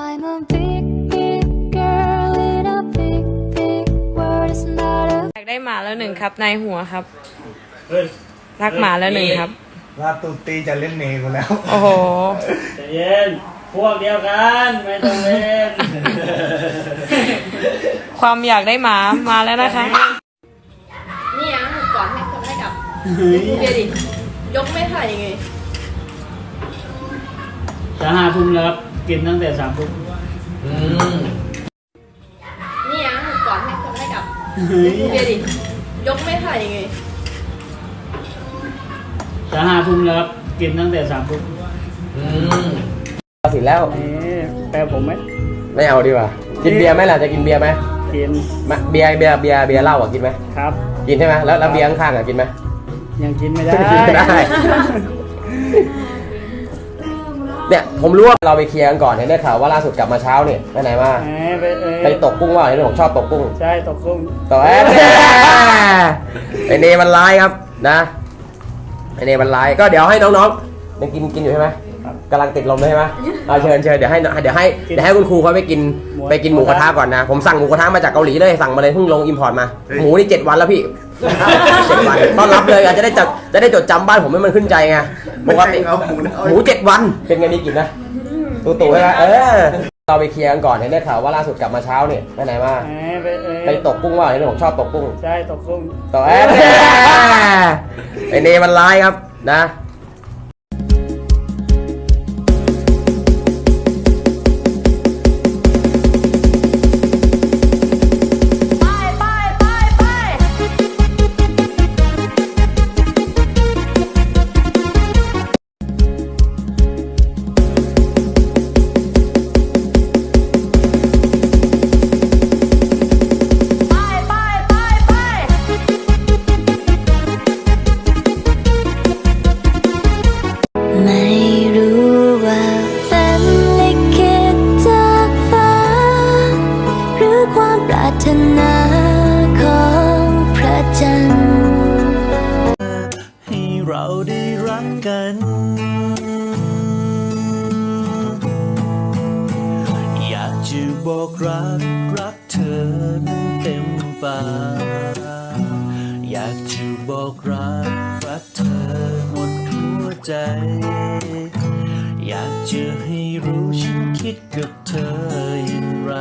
I'm a big, big girl in a big, big world. It's not a อยากได้หมาแล้วหนึ่งครับ ในหัวครับ เฮ้ยรักหมาแล้วหนึ่งครับ ลาตูตีจะเล่นเมย์กูแล้ว โอ้โห ใจเย็น พวกเดียวกัน ไม่ต้องเล่น ความอยากได้หมามาแล้วนะคะ นี่ยังถูกก่อนให้คนให้กับเบียร์ดิ ยกไม่ถ่ายยังไง จะห้าทุ่มแล้วครับ กินตั้งแต่สามทุ่มนี่ยังถูกก่อนให้คนให้กับเบียร์ดิยกไม่ถ่ายยังไงจะห้าทุ่มแล้วครับกินตั้งแต่สามทุ่มตัดสินแล้วนี่แปลผมไหมไม่เอาดีกว่า กินเบียร์ไหมล่ะจะกินเบียร์ไหมกินมาเบียร์เบียร์เบียร์เบียร์เหล้าอะกินไหมครับ กินใช่ไหมแล้วแล้วเบียร์ข้างๆอะกินไหมยังกินไม่ได้ กินไม่ได้ เนี่ยผมรู้ว่าเราไปเคลียร์กันก่อนเนี่ยได้ข่าวว่าล่าสุดกลับมาเช้าเนี่ยไปไหนมาแหมไปเอ้ยไปตกกุ้งว่าเห็นผมชอบตกกุ้งใช่ตกกุ้งต่อแอนไอเนมันร้ายครับนะไอเนมันร้ายก็เดี๋ยวให้น้องๆยังกินกินอยู่ใช่ไหมครับกำลังติดลมเลยใช่ไหมเอาเชิญเชิญเดี๋ยวให้เดี๋ยวให้กินเดี๋ยวให้คุณครูเขาไปกินหมู ไปกินหมูกระทะก่อนนะ ผมสั่งหมูกระทะมาจากเกาหลีเลยสั่งมาเลยเพิ่งลงอิมพอร์ตมาหมูนี่เจ็ดวันแล้วพี่เจ็ดวันต้อนรับเลยอะจะได้จดจะได้จดจำบ้านผมให้มันขึ้นใจไงปกติเอาหมูนะหมูเจ็ดวันเป็นไงดีกินนะตู่ตู่ใช่ไหมเออเราไปเคลียร์กันก่อนเห็นได้ข่าวว่าล่าสุดกลับมาเช้าเนี่ยไปไหนมาแหมไปเอ้ยไปตกกุ้งว่าเห็นผมชอบตกกุ้ง ใช่ตกกุ้งต่อแอนไอเนมันร้ายครับนะ บอกรักรักเธอนั้นเต็มปากอยากจะบอกรักรักเธอหมดหัวใจ อยากจะให้รู้ฉันคิดกับเธออย่างไร